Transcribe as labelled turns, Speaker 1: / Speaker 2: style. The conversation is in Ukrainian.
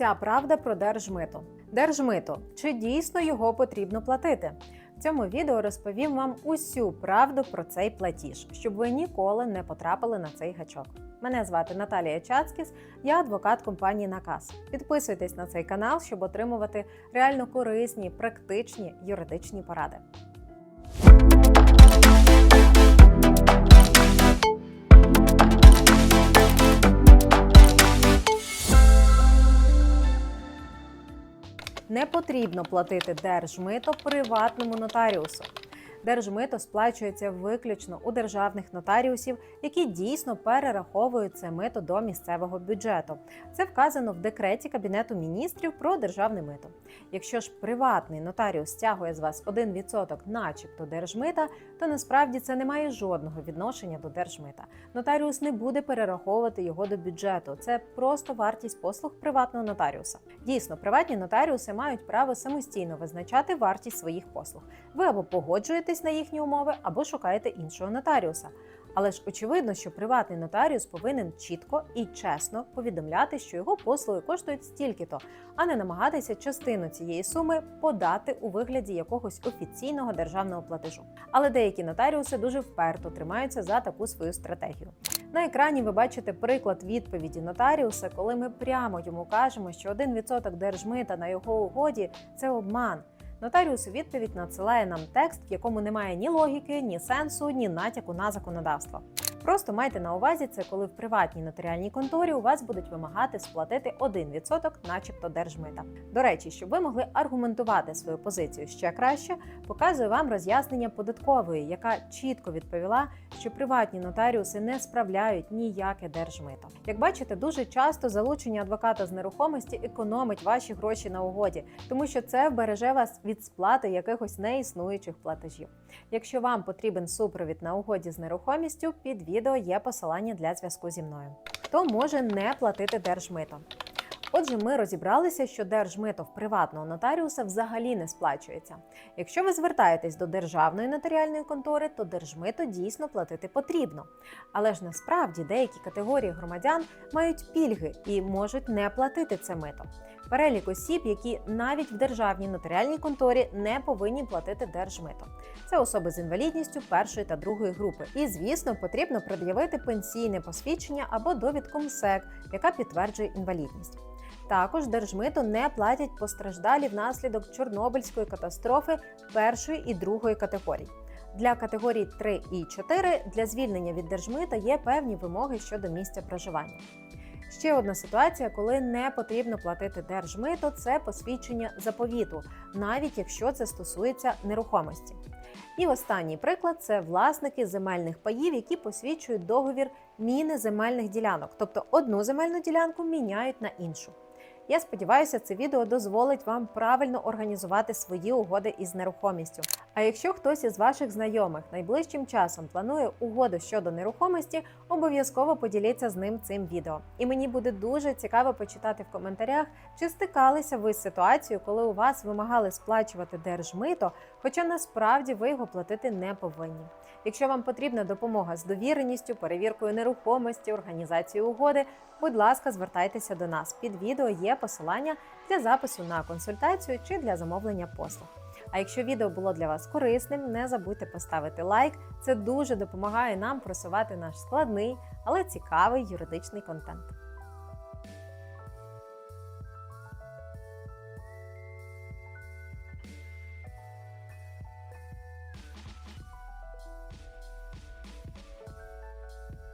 Speaker 1: Вся правда про держмито. Держмито. Чи дійсно його потрібно платити? В цьому відео розповім вам усю правду про цей платіж, щоб ви ніколи не потрапили на цей гачок. Мене звати Наталія Чацкіс, я адвокат компанії Наказ. Підписуйтесь на цей канал, щоб отримувати реально корисні, практичні юридичні поради. Не потрібно платити держмито приватному нотаріусу. Держмито сплачується виключно у державних нотаріусів, які дійсно перераховують це мито до місцевого бюджету. Це вказано в декреті Кабінету міністрів про державне мито. Якщо ж приватний нотаріус стягує з вас 1% начебто держмита, то насправді це не має жодного відношення до держмита. Нотаріус не буде перераховувати його до бюджету. Це просто вартість послуг приватного нотаріуса. Дійсно, приватні нотаріуси мають право самостійно визначати вартість своїх послуг. Ви або погоджуєтесь на їхні умови, або шукаєте іншого нотаріуса. Але ж очевидно, що приватний нотаріус повинен чітко і чесно повідомляти, що його послуги коштують стільки-то, а не намагатися частину цієї суми подати у вигляді якогось офіційного державного платежу. Але деякі нотаріуси дуже вперто тримаються за таку свою стратегію. На екрані ви бачите приклад відповіді нотаріуса, коли ми прямо йому кажемо, що 1% держмита на його угоді це обман. Нотаріус у відповідь надсилає нам текст, в якому немає ні логіки, ні сенсу, ні натяку на законодавство. Просто майте на увазі це, коли в приватній нотаріальній конторі у вас будуть вимагати сплатити 1%, начебто держмита. До речі, щоб ви могли аргументувати свою позицію ще краще, показую вам роз'яснення податкової, яка чітко відповіла, що приватні нотаріуси не справляють ніяке держмито. Як бачите, дуже часто залучення адвоката з нерухомості економить ваші гроші на угоді, тому що це вбереже вас від сплати якихось неіснуючих платежів. Якщо вам потрібен супровід на угоді з нерухомістю, під відео є посилання для зв'язку зі мною. Хто може не платити держмито? Отже, ми розібралися, що держмито в приватного нотаріуса взагалі не сплачується. Якщо ви звертаєтесь до державної нотаріальної контори, то держмито дійсно платити потрібно. Але ж насправді деякі категорії громадян мають пільги і можуть не платити це мито. Перелік осіб, які навіть в державній нотаріальній конторі не повинні платити держмито. Це особи з інвалідністю першої та другої групи. І, звісно, потрібно пред'явити пенсійне посвідчення або довідку МСЕК, яка підтверджує інвалідність. Також держмито не платять постраждалі внаслідок Чорнобильської катастрофи першої і другої категорій. Для категорій 3 і 4 для звільнення від держмита є певні вимоги щодо місця проживання. Ще одна ситуація, коли не потрібно платити держмито, це посвідчення заповіту, навіть якщо це стосується нерухомості. І останній приклад це власники земельних паїв, які посвідчують договір міни земельних ділянок, тобто одну земельну ділянку міняють на іншу. Я сподіваюся, це відео дозволить вам правильно організувати свої угоди із нерухомістю. А якщо хтось із ваших знайомих найближчим часом планує угоду щодо нерухомості, обов'язково поділіться з ним цим відео. І мені буде дуже цікаво почитати в коментарях, чи стикалися ви з ситуацією, коли у вас вимагали сплачувати держмито, хоча насправді ви його платити не повинні. Якщо вам потрібна допомога з довіреністю, перевіркою нерухомості, організацією угоди, будь ласка, звертайтеся до нас. Під відео є посилання для запису на консультацію чи для замовлення послуг. А якщо відео було для вас корисним, не забудьте поставити лайк. Це дуже допомагає нам просувати наш складний, але цікавий юридичний контент.